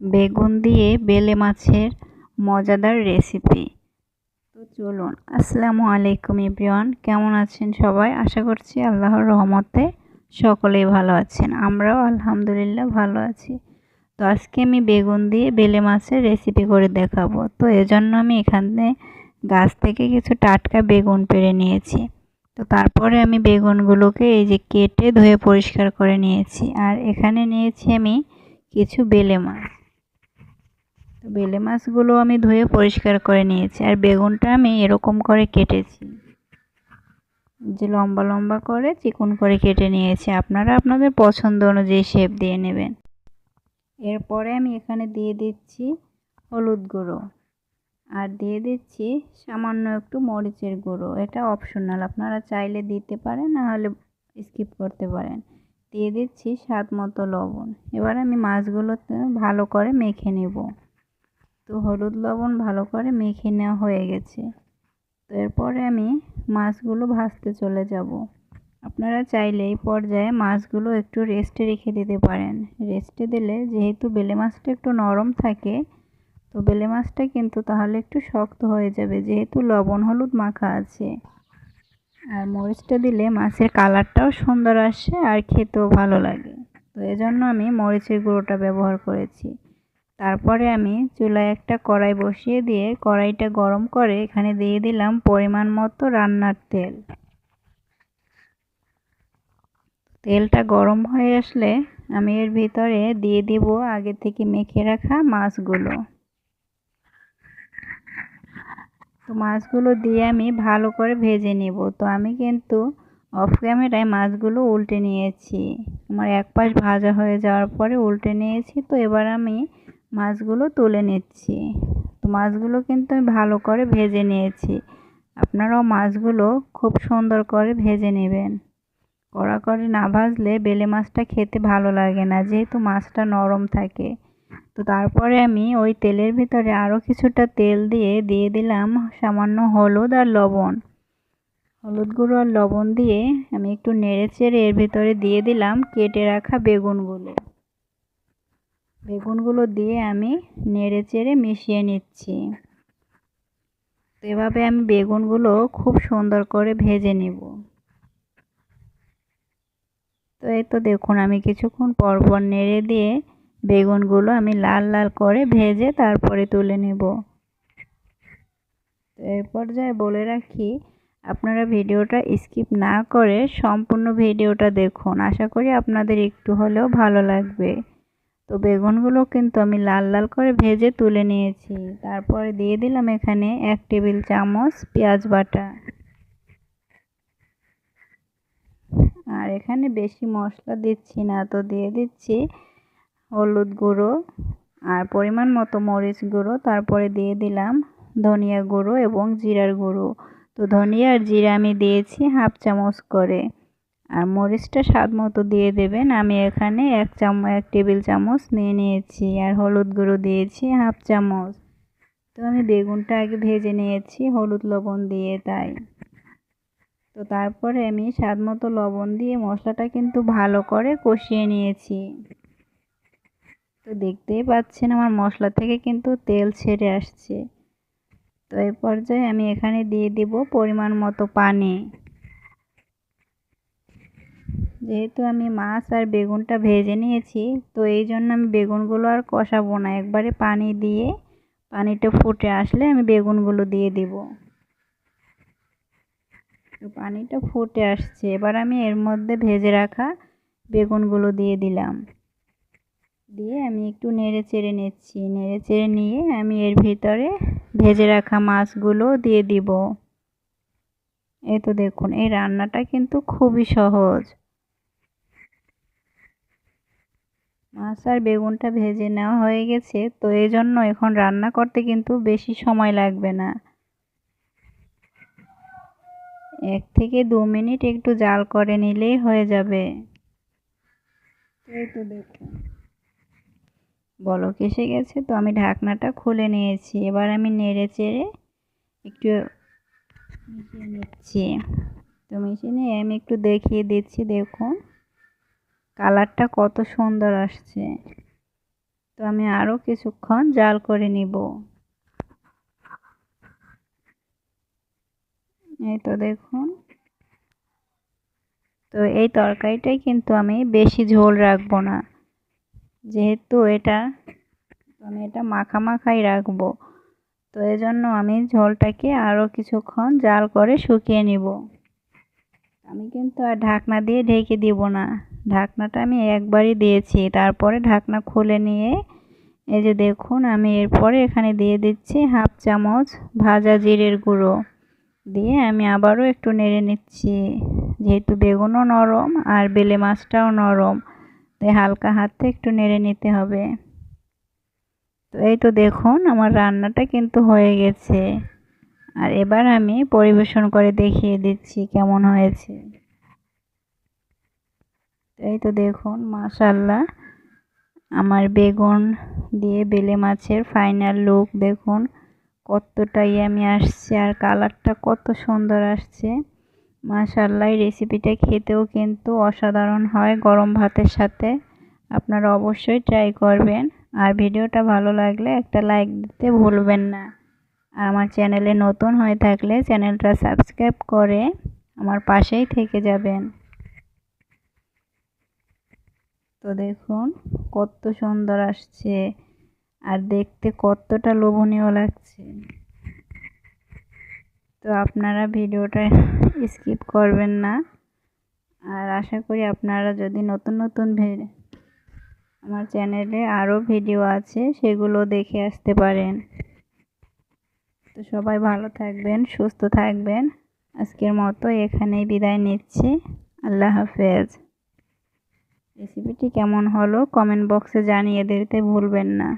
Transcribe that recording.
বেগুন দিয়ে বেলে মাছের মজাদার রেসিপি। তো চলুন, আসসালামু আলাইকুম ইব্রিয়ান কেমন আছেন সবাই? আশা করছি আল্লাহর রহমতে সকলেই ভালো আছেন। আমরাও আলহামদুলিল্লাহ ভালো আছি। তো আজকে আমি বেগুন দিয়ে বেলে মাছের রেসিপি করে দেখাবো। তো এজন্য আমি এখানে গাছ থেকে কিছু টাটকা বেগুন পেড়ে নিয়েছি। তো তারপরে আমি বেগুনগুলোকে এই যে কেটে ধুয়ে পরিষ্কার করে নিয়েছি। আর এখানে নিয়েছি আমি কিছু বেলে মাছ। বেলে মাছগুলো আমি ধুয়ে পরিষ্কার করে নিয়েছি, আর বেগুনটা আমি এরকম করে কেটেছি। যে লম্বা লম্বা করে চিকন করে কেটে নিয়েছি। আপনারা আপনাদের পছন্দ অনুযায়ী শেপ দিয়ে নেবেন। এরপরে আমি এখানে দিয়ে দিচ্ছি হলুদ গুঁড়ো। আর দিয়ে দিচ্ছি সামান্য একটু মরিচের গুঁড়ো। এটা অপশনাল আপনারা চাইলে দিতে পারেন নাহলে স্কিপ করতে পারেন। দিয়ে দিচ্ছি স্বাদ মতো লবণ। এবার আমি মাছগুলোতে ভালো করে মেখে নেব। তো হলুদ লবণ ভালো করে মেখে নেওয়া হয়ে গেছে। তো এরপরে আমি মাছগুলো ভাজতে চলে যাব। আপনারা চাইলে এই পর্যায়ে মাছগুলো একটু রেস্টে রেখে দিতে পারেন। রেস্টে দিলে যেহেতু বেলে মাছটা একটু নরম থাকে, তো বেলে মাছটা কিন্তু তাহলে একটু শক্ত হয়ে যাবে, যেহেতু লবণ হলুদ মাখা আছে। আর মরিচটা দিলে মাছের কালারটাও সুন্দর আসে আর খেতেও ভালো লাগে। তো এজন্য আমি মরিচের গুঁড়োটা ব্যবহার করেছি। তারপরে আমি চুলায় একটা কড়াই বসিয়ে দিয়ে কড়াইটা গরম করে এখানে দিয়ে দিলাম পরিমাণ মতো রান্নার তেল। তেলটা গরম হয়ে আসলে আমি এর ভিতরে দিয়ে দিব আগে থেকে মেখে রাখা মাছগুলো। তো মাছগুলো দিয়ে আমি ভালো করে ভেজে নেব। তো আমি কিন্তু অফ ক্যামেরায় মাছগুলো উল্টে নিয়েছি। আমার এক পাশ ভাজা হয়ে যাওয়ার পরে উল্টে নিয়েছি। তো এবার আমি মাছগুলো তুলে নিচ্ছি। তো মাছগুলো কিন্তু আমি ভালো করে ভেজে নিয়েছি। আপনারাও মাছগুলো খুব সুন্দর করে ভেজে নেবেন। কড়া করে না ভাজলে বেলে মাছটা খেতে ভালো লাগে না, যেহেতু মাছটা নরম থাকে। তো তারপরে আমি ওই তেলের ভিতরে আরও কিছুটা তেল দিয়ে দিয়ে দিলাম সামান্য হলুদ আর লবণ। হলুদ গুঁড়ো আর লবণ দিয়ে আমি একটু নেড়ে চেড়ে এর ভিতরে দিয়ে দিলাম কেটে রাখা বেগুনগুলো। বেগুনগুলো দিয়ে আমি নেড়ে চেড়ে মিশিয়ে নিচ্ছি। তো এভাবে আমি বেগুনগুলো খুব সুন্দর করে ভেজে নেব। তো এই তো দেখুন, আমি কিছুক্ষণ পরপর নেড়ে দিয়ে বেগুনগুলো আমি লাল লাল করে ভেজে তারপরে তুলে নেব। তো এই পর্যায়ে বলে রাখি, আপনারা ভিডিওটা স্কিপ না করে সম্পূর্ণ ভিডিওটা দেখুন। আশা করি আপনাদের একটু হলেও ভালো লাগবে। তো বেগুনগুলো কিন্তু আমি লাল লাল করে ভেজে তুলে নিয়েছি। তারপরে দিয়ে দিলাম এখানে এক টেবিল চামচ পেঁয়াজ বাটা। আর এখানে বেশি মশলা দিচ্ছি না, তো দিয়ে দিচ্ছি হলুদ গুঁড়ো আর পরিমাণ মতো মরিচ গুঁড়ো। তারপরে দিয়ে দিলাম ধনিয়া গুঁড়ো এবং জিরার গুঁড়ো। তো ধনিয়া আর জিরা আমি দিয়েছি হাফ চামচ করে। আর মরিচটা স্বাদ মতো দিয়ে দেবেন। আমি এখানে এক চামচ এক টেবিল চামচ নিয়ে নিয়েছি আর হলুদ গুঁড়ো দিয়েছি, হাফ চামচ। তো আমি বেগুনটা আগে ভেজে নিয়েছি, হলুদ লবণ দিয়ে তাই। তো তারপরে আমি স্বাদ মতো লবণ দিয়ে মশলাটা কিন্তু ভালো করে কষিয়ে নিয়েছি। তো দেখতেই পাচ্ছেন আমার মশলা থেকে কিন্তু তেল ছেড়ে আসছে। তো এই পর্যায়ে আমি এখানে দিয়ে দিব পরিমাণ মতো পানি। যেহেতু আমি মাছ আর বেগুনটা ভেজে নিয়েছি, তো এই জন্য আমি বেগুনগুলো আর কষাবো না। একবারে পানি দিয়ে, পানিটা ফুটে আসলে আমি বেগুনগুলো দিয়ে দিব। তো পানিটা ফুটে আসছে, এবার আমি এর মধ্যে ভেজে রাখা বেগুনগুলো দিয়ে দিলাম। দিয়ে আমি একটু নেড়ে চেড়ে নিচ্ছি। নেড়ে চেড়ে নিয়ে আমি এর ভিতরে ভেজে রাখা মাছগুলো দিয়ে দিব। এই তো দেখুন, এই রান্নাটা কিন্তু খুবই সহজ। মাছ আর বেগুনটা ভেজে নেওয়া হয়ে গেছে, তো এই জন্য এখন রান্না করতে কিন্তু বেশি সময় লাগবে না। এক থেকে দু মিনিট একটু জাল করে নিলেই হয়ে যাবে। এই তো দেখুন। বলক এসে গেছে, তো আমি ঢাকনাটা খুলে নিয়েছি। এবার আমি নেড়ে চেড়ে একটু মিশিয়ে নিচ্ছি। তো মিশিয়ে নিয়ে আমি একটু দেখিয়ে দিচ্ছি, দেখুন। কালারটা কত সুন্দর আসছে। তো আমি আরও কিছুক্ষণ জাল করে নিব। এই তো দেখুন। তো এই তরকারিটাই কিন্তু আমি বেশি ঝোল রাখব না। যেহেতু এটা, আমি এটা মাখা মাখাই রাখব। তো এজন্য আমি ঝোলটাকে আরও কিছুক্ষণ জাল করে শুকিয়ে নিব। আমি কিন্তু আর ঢাকনা দিয়ে ঢেকে দিব না। ঢাকনাটা আমি একবারই দিয়েছি। তারপরে ঢাকনা খুলে নিয়ে এই যে দেখুন, আমি এরপরে এখানে দিয়ে দিচ্ছি হাফ চামচ ভাজা জিরের গুঁড়ো। দিয়ে আমি আবারও একটু নেড়ে নিচ্ছি। যেহেতু বেগুনও নরম আর বেলে মাছটাও নরম, তাই হালকা হাতে একটু নেড়ে নিতে হবে। তো এই তো দেখুন, আমার রান্নাটা কিন্তু হয়ে গেছে। আর এবার আমি পরিবেশন করে দেখিয়ে দিচ্ছি কেমন হয়েছে। এই তো দেখুন মাশাল্লাহ আমার বেগুন দিয়ে বেলে মাছের ফাইনাল লুক দেখুন। কতটাই আমি আসছে আর কালারটা কত সুন্দর আসছে। মাশাল্লাহ রেসিপিটা খেতেও কিন্তু অসাধারণ হয় গরম ভাতের সাথে। আপনারা অবশ্যই ট্রাই করবেন। আর ভিডিওটা ভালো লাগলে একটা লাইক দিতে ভুলবেন না। আর আমার চ্যানেলে নতুন হয়ে থাকলে চ্যানেলটা সাবস্ক্রাইব করে আমার পাশেই থেকে যাবেন। তো দেখুন, কত সুন্দর আসছে। আর দেখতে কতটা লোভনীয় লাগছে। তো আপনারা ভিডিওটা স্কিপ করবেন না। আর আশা করি আপনারা যদি নতুন নতুন আমার চ্যানেলে আরও ভিডিও আছে, সেগুলো দেখে আসতে পারেন। তো সবাই ভালো থাকবেন, সুস্থ থাকবেন। আজকের মতো এখানেই বিদায় নিচ্ছি। আল্লাহ হাফেজ। রেসিপিটি কেমন হলো? কমেন্ট বক্সে জানিয়ে দিতে ভুলবেন না।